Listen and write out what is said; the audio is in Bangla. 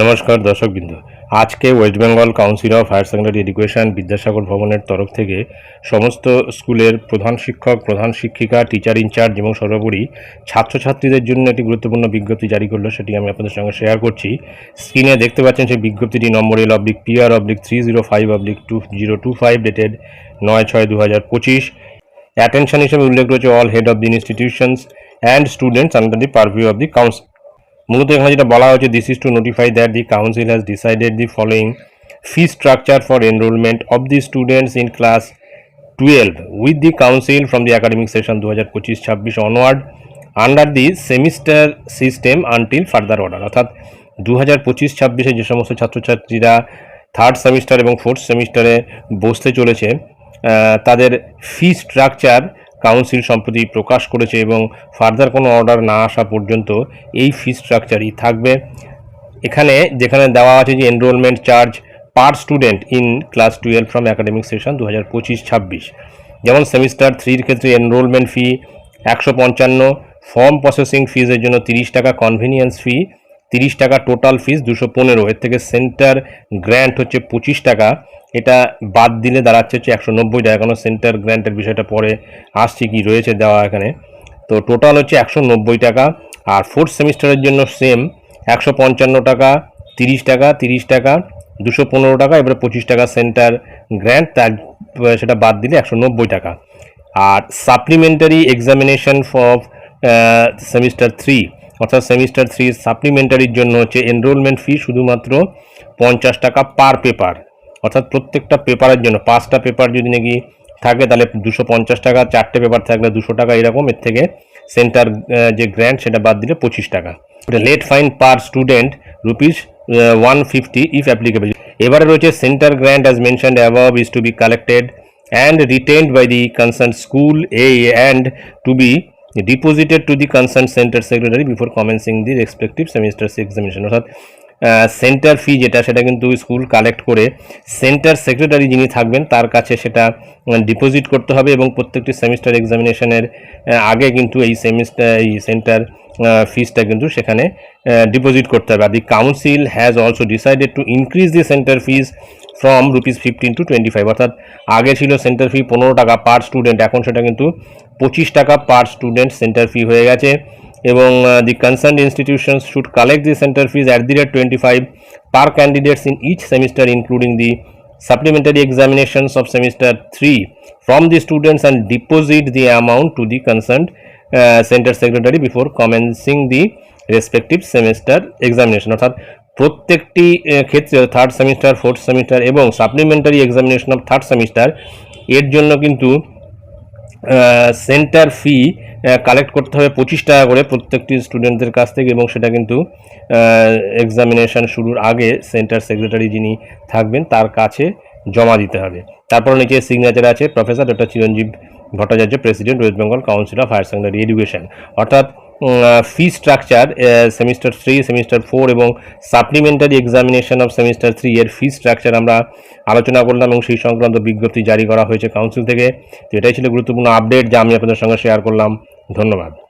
নমস্কার দর্শকবৃন্দ আজকে West Bengal council of higher secondary education Vidyasagar ভবনের তরফ থেকে সমস্ত স্কুলের প্রধান শিক্ষক, প্রধান শিক্ষিকা টিচার ইনচার্জ এবং সর্বোপরি ছাত্রছাত্রীদের জন্য একটি গুরুত্বপূর্ণ বিজ্ঞপ্তি জারি করল, সেটি আমি আপনাদের সঙ্গে শেয়ার করছি। স্ক্রিনে দেখতে পাচ্ছেন সেই বিজ্ঞপ্তিটি নম্বর L oblique PR oblique three zero five oblique two zero two five dated নয় ছয় দু হাজার পঁচিশ। অ্যাটেনশন হিসেবে উল্লেখ রয়েছে all head of the institutions and students under the purview of the council মূলত এখানে যেটা বলা হয়েছে this is to notify that the council has decided the following fee structure for enrolment of the students in class twelve with the council from the academic session দু হাজার পঁচিশ ছাব্বিশ onward under the semester system until further order অর্থাৎ দু হাজার পঁচিশ ছাব্বিশে যে সমস্ত ছাত্রছাত্রীরা থার্ড সেমিস্টার এবং ফোর্থ সেমিস্টারে বসতে চলেছে তাদের ফি স্ট্রাকচার কাউন্সিল সম্প্রতি প্রকাশ করেছে এবং ফার্দার কোনো অর্ডার না আসা পর্যন্ত এই ফি স্ট্রাকচারই থাকবে। এখানে যেখানে দেওয়া আছে যে enrolment charge per student in class twelve from academic session দু হাজার পঁচিশ ছাব্বিশ। যেমন সেমিস্টার থ্রির ক্ষেত্রে এনরোলমেন্ট ফি একশো পঞ্চান্ন ফর্ম প্রসেসিং ফিজের জন্য তিরিশ টাকা কনভিনিয়েন্স ফি তিরিশ টাকা টোটাল ফিস দুশো পনেরো। এর থেকে সেন্টার গ্র্যান্ট হচ্ছে পঁচিশ টাকা। এটা বাদ দিলে দাঁড়াচ্ছে হচ্ছে একশো নব্বই টাকা। কারণ সেন্টার গ্র্যান্টের বিষয়টা পরে আসছে কি রয়েছে দেওয়া এখানে। তো টোটাল হচ্ছে একশো নব্বই টাকা। আর ফোর্থ সেমিস্টারের জন্য সেম একশো পঞ্চান্ন টাকা, তিরিশ টাকা তিরিশ টাকা, দুশো পনেরো টাকা, এবারে পঁচিশ টাকা সেন্টার গ্র্যান্ট তার, সেটা বাদ দিলে একশো নব্বই টাকা। আর supplementary examination for semester three অর্থাৎ সেমিস্টার থ্রি সাপ্লিমেন্টারির জন্য হচ্ছে এনরোলমেন্ট ফি শুধুমাত্র পঞ্চাশ টাকা পার পেপার অর্থাৎ প্রত্যেকটা পেপারের জন্য, পাঁচটা পেপার যদি নাকি থাকে, তাহলে দুশো পঞ্চাশ টাকা, চারটে পেপার থাকলে দুশো টাকা, এরকম। এর থেকে সেন্টার যে গ্র্যান্ট সেটা বাদ দিলে পঁচিশ টাকা। Late fine per student rupees one fifty if applicable এবারে রয়েছে centre grant as mentioned above is to be collected and retained by the concern school A and to be deposited to the concern centre secretary before commencing the respective semester examination অর্থাৎ সেন্টার ফি যেটা, সেটা কিন্তু স্কুল কালেক্ট করে সেন্টার সেক্রেটারি যিনি থাকবেন, তার কাছে সেটা ডিপোজিট করতে হবে এবং প্রত্যেকটি সেমিস্টার এক্সামিনেশনের আগে কিন্তু এই সেমিস্টার এই সেন্টার ফিসটা কিন্তু সেখানে ডিপোজিট করতে হবে। আর the council has also decided to increase the centre fees from rupees fifteen to twenty five অর্থাৎ আগে ছিল সেন্টার ফি পনেরো টাকা পার স্টুডেন্ট এখন সেটা কিন্তু পঁচিশ টাকা পার স্টুডেন্ট সেন্টার ফি হয়ে গেছে। এবং the concern institution should collect the centre fees at the rate twenty five per candidates in each semester including the supplementary examinations of semester three from the students and deposit the amount to the concern centre secretary before commencing the respective semester examination অর্থাৎ প্রত্যেকটি ক্ষেত্রে থার্ড সেমিস্টার ফোর্থ সেমিস্টার এবং supplementary examination of third semester এর জন্য কিন্তু সেন্টার ফি কালেক্ট করতে হবে পঁচিশ টাকা করে প্রত্যেকটি স্টুডেন্টদের কাছ থেকে এবং সেটা কিন্তু এক্সামিনেশন শুরুর আগে সেন্টার সেক্রেটারি যিনি থাকবেন তার কাছে জমা দিতে হবে। তারপর নিচে সিগনেচার আছে professor doctor Chiranjib Bhattacharya president West Bengal council of higher secondary education অর্থাৎ fee structure semester three semester four এবং supplementary examination of semester three এর ফি স্ট্রাকচার আমরা আলোচনা করলাম এবং সেই সংক্রান্ত বিজ্ঞপ্তি জারি করা হয়েছে কাউন্সিল থেকে। তো এটাই ছিল গুরুত্বপূর্ণ আপডেট যা আমি আপনাদের সঙ্গে শেয়ার করলাম। ধন্যবাদ।